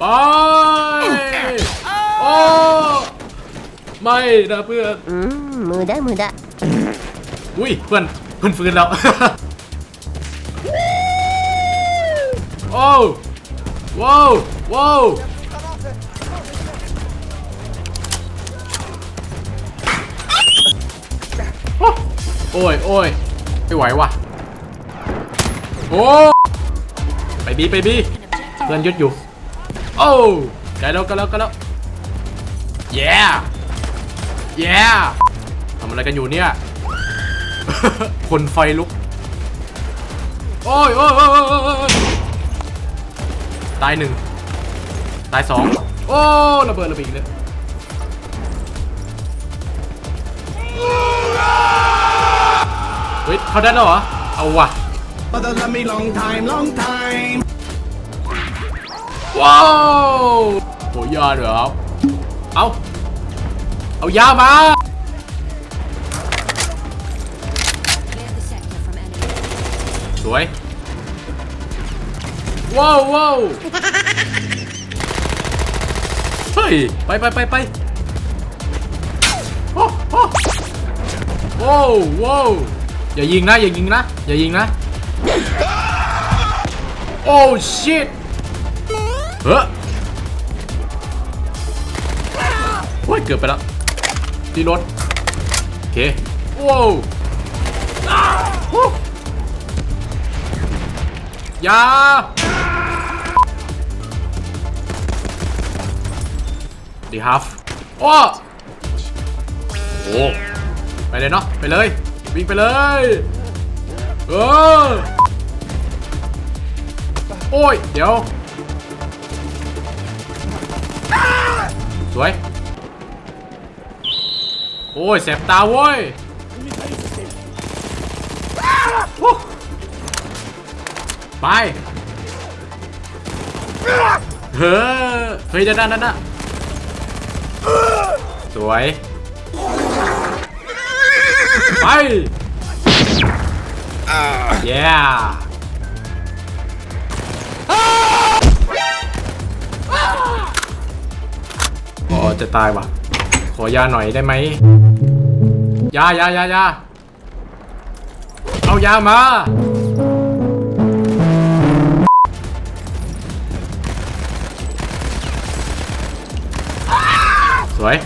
ไปโอ้ไม่นะเพื่อนอืมมือได้มือได้อุ้ยเพื่อนเพื่อนฟื้นแล้วโอ้ว้าวว้าวโอ้ยโอ้ยไม่ไหวว่ะโอ้ไปบีไปบีเพื่อนยุดอยู่ โอ้ไกลแล้วไกลแล้วไกลแล้ว yeah yeah ทำอะไรกันอยู่เนี่ย คนไฟลุก โอ้ยโอ้ยโอ้ยตายหนึ่งตายสองโอ้ระเบิดระเบิดอีกเลยเฮ้ยเขาได้แล้วเหรอ เอาว่ะ But they love me long time, long time. ว้าวโหยาเหรอครับเอาเอายามาสวยว้าวว้าวเฮ้ยไปไปไปไปโอ้โอ้ว้าวว้าวอย่ายิงนะอย่ายิงนะอย่ายิงนะโอ้ชิต เฮ้อโอ้ยเกือบไปแล้วที่รถโอเคว้าวอ้าวฮู้อยาดีฮัฟโอ้โอ้ไปเลยเนาะไปเลยวิ่งไปเลยเออโอ้ย เดี๋ยว สวย โอ้ยแสบตาเว้ยไปเฮ้อเฮ้ยด้านหน้าด้านน้าสวย ไปเย้โอ้จะตายว่ะ ขอยาหน่อยได้ไหมยายายายาเอายามา สวย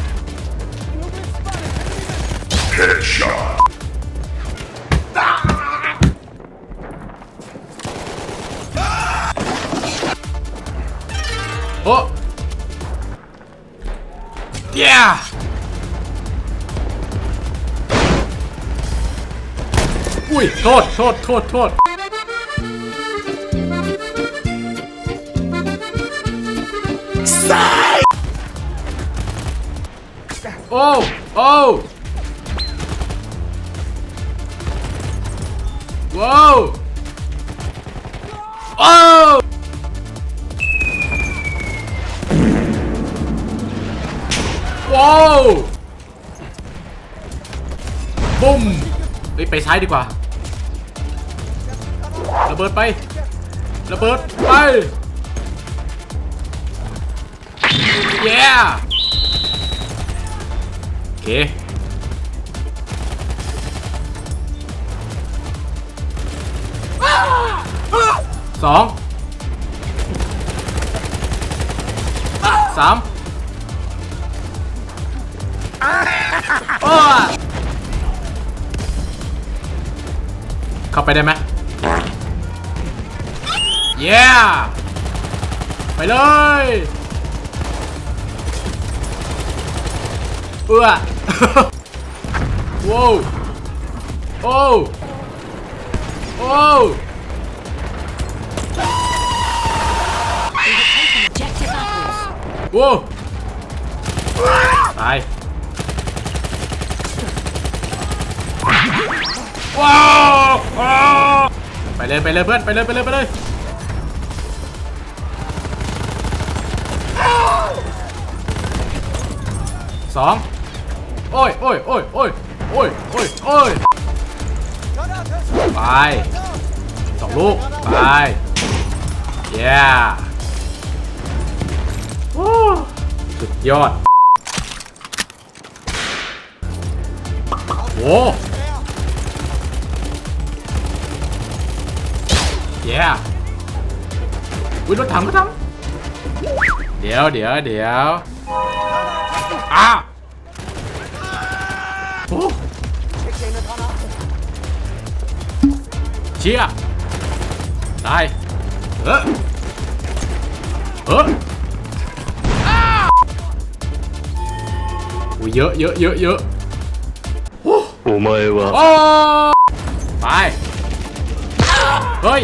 โอ้ yeah อุ้ยโทษโทษโทษโทษโอ้โอ้ว้าวโอ้ บุ้มเฮ้ยไปซ้ายดีกว่าระเบิดไประเบิดไปเย้โอเคสองสาม เข้าไปได้ไหมเย้ไปเลยเอื้อว้าวโอ้โอ้ Objective apples. ว้ตายว้าวอ้าว ไปเลยไปเลยเพื่อนไปเลยไปเลยไปเลยสองโอ้ยโอ้ยโอ้ยโอ้ยโอ้ยโอ้ยโอ้ยไปสองลูกไป yeah สุดยอดโอ้ี๋ยววิ่งรถถังรถถังเดี๋ยวเดี๋ยวเดี๋ยวอ้าโอ้เชี่ยตายเออเออโอ้เยอะเยอะเยอะเยอะโอ้ไม่วะไปเฮ้ย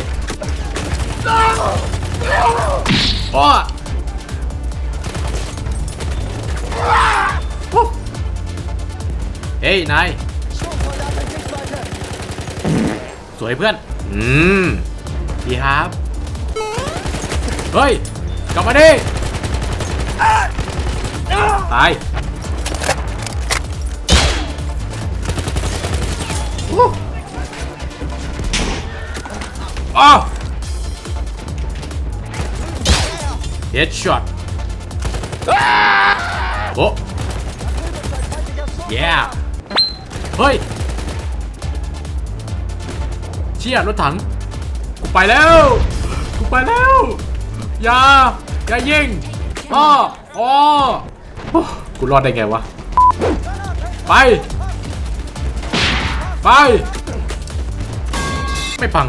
โอ้โอ้เฮ้ย นาย สวยเพื่อน อืม ดีครับ เฮ้ย กลับมาดิ ตายอ้าว เฮดช็อตโอ้ย yeah เฮ้ย เชี่ยรถถัง กูไปแล้ว กูไปแล้ว อย่า อย่ายิงอ้ออ๋อโอ้กูรอดได้ไงวะ ไป ไป ไม่พัง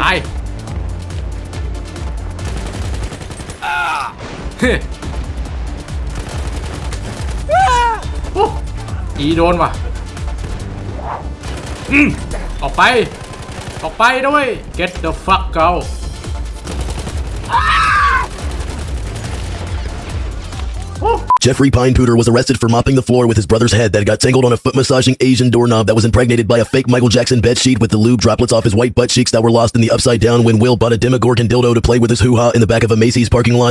ตายเฮ้โอ้อีโดนว่ะอืมออกไป ออกไปด้วย get the fuck out Jeffrey Pine Pooter was arrested for mopping the floor with his brother's head that got tangled on a foot massaging Asian doorknob that was impregnated by a fake Michael Jackson bedsheet with the lube droplets off his white butt cheeks that were lost in the upside down when Will bought a Demogorgon dildo to play with his hoo ha in the back of a Macy's parking lot.